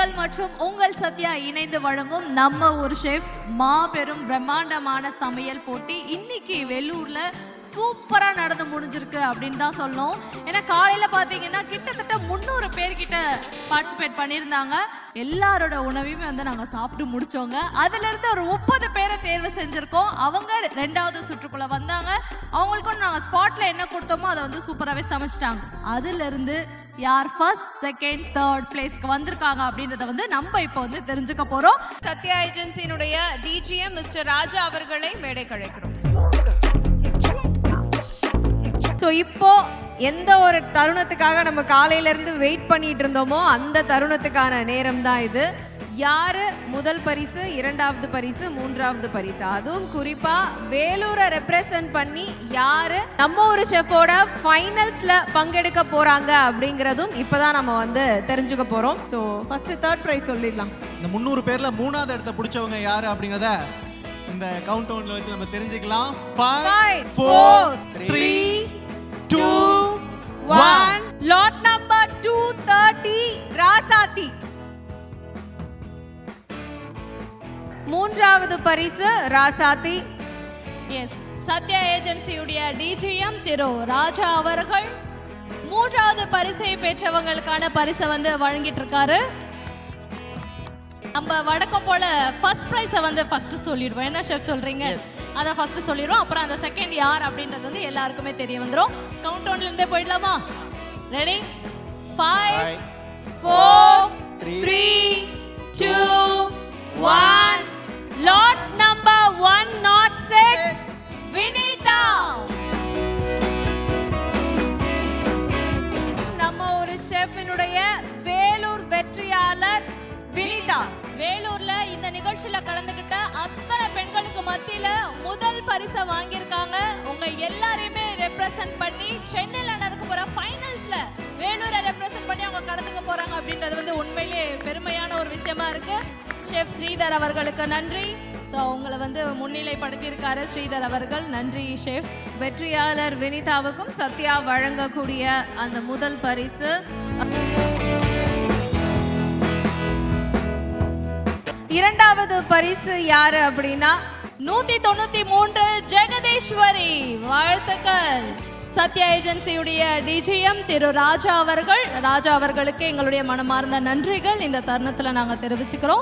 நேயர்கள் மற்றும் உங்கள் சத்யா இணைந்து வழங்கும் நம்ம ஒரு ஷெஃப் மாபெரும் பிரம்மாண்டமான சமையல் போட்டி. இன்னைக்கு வெள்ளூர்ல சூப்பரா நடந்து முடிஞ்சிருக்கு அப்படின்னு தான் சொல்லணும். ஏன்னா காலையில பாத்தீங்கன்னா கிட்டத்தட்ட முந்நூறு பேர்கிட்ட பார்ட்டிசிபேட் பண்ணியிருந்தாங்க. எல்லாரோட உணவையுமே வந்து நாங்க சாப்பிட்டு முடிச்சோங்க. அதுல இருந்து ஒரு முப்பது பேரை தேர்வு செஞ்சிருக்கோம். அவங்க ரெண்டாவது சுற்றுக்குள்ள வந்தாங்க. அவங்களுக்கும் நாங்க ஸ்பாட்ல என்ன கொடுத்தோமோ அதை வந்து சூப்பராகவே சமைச்சிட்டாங்க. அதுல இருந்து யார் ஃபர்ஸ்ட் செகண்ட் தேர்ட் பிளேஸ்க்கு வந்திருக்காங்க அப்படின்றத வந்து நம்ம இப்போ வந்து தெரிஞ்சுக்க போறோம். சத்யா ஏஜென்சியினுடைய டிஜிஎம் மிஸ்டர் ராஜா அவர்களை மேடை கழைக்கிறோம் ஸோ இப்போ எந்த ஒரு தருணத்துக்காக நம்ம காலையிலேருந்து வெயிட் பண்ணிட்டு இருந்தோமோ அந்த தருணத்துக்கான நேரம் தான் இது. யாரு முதல் பரிசு இரண்டாவது பரிசு மூன்றாவது பரிசு? அதுவும் குறிப்பா வேலூரை ரெப்ரசன்ட் பண்ணி யாரு நம்ம ஒரு செஃபோட ஃபைனல்ஸ்ல பங்கெடுக்க போறாங்க அப்படிங்கிறதும் இப்பதான் நம்ம வந்து தெரிஞ்சுக்க போறோம். ஸோ ஃபர்ஸ்ட் தேர்ட் ப்ரைஸ் சொல்லிடலாம். இந்த முந்நூறு பேர்ல மூணாவது இடத்த பிடிச்சவங்க யாரு அப்படிங்கறத இந்த கவுண்ட் டவுன்ல வச்சு நம்ம தெரிஞ்சுக்கலாம். ஃபைவ் ஃபோர் மூன்றாவது பரிசு ராசாத்தி. எஸ் சத்யா ஏஜென்சியுடைய டிஜிஎம் திரு ராஜா அவர்கள் மூன்றாவது பரிசை பெற்றவங்களுக்கான பரிசை வந்து வழங்கிட்டு இருக்காரு நம்ம வழக்கம் போல ஃபர்ஸ்ட் ப்ரைஸை வந்து ஃபர்ஸ்ட் சொல்லிடுவோம். என்ன ஷெஃப் சொல்றீங்க? அதை ஃபர்ஸ்ட் சொல்லிடுவோம். அப்புறம் அந்த செகண்ட் யார் அப்படின்றது வந்து எல்லாருக்குமே தெரிய வந்துடும் கவுண்ட் டவுன்ல இருந்தே போயிடலாமா? ரெடி ஃபைவ் ஃபோர் வெற்றியாளர் வினிதா. வேலூர்ல இந்த நிகழ்ச்சியில கலந்துகிட்ட அத்தனை பெண்களுக்கு மத்தியில முதல் பரிசை வாங்கியிருக்காங்க. உங்க எல்லாரையுமே ரெப்ரசன்ட் பண்ணி சென்னையில நடக்க போற ஃபைனல்ஸ்ல வேலூரை ரெப்ரசன்ட் பண்ணி அவங்க கலந்துக்க போறாங்க அப்படின்றது வந்து உண்மையிலேயே பெருமையான ஒரு விஷயமா இருக்கு. ஷெஃப் ஸ்ரீதர் அவர்களுக்கு நன்றி. ஸோ உங்களை வந்து முன்னிலைப்படுத்தியிருக்காரு ஸ்ரீதர் அவர்கள். நன்றி ஷெஃப் வெற்றியாளர் வினிதாவுக்கும் சத்யா வழங்கக்கூடிய அந்த முதல் பரிசு. இரண்டாவது பரிசு யாரு அப்படின்னா நூத்தி தொண்ணூத்தி மூன்று ஜெகதீஸ்வரி. வாழ்த்துக்கள். சத்யா ஏஜென்சியுடைய டிஜிஎம் திரு ராஜா அவர்கள். ராஜா அவர்களுக்கு எங்களுடைய மனமார்ந்த நன்றிகள். இந்த தருணத்தில் நாங்கள் தெரிவிச்சுக்கிறோம்.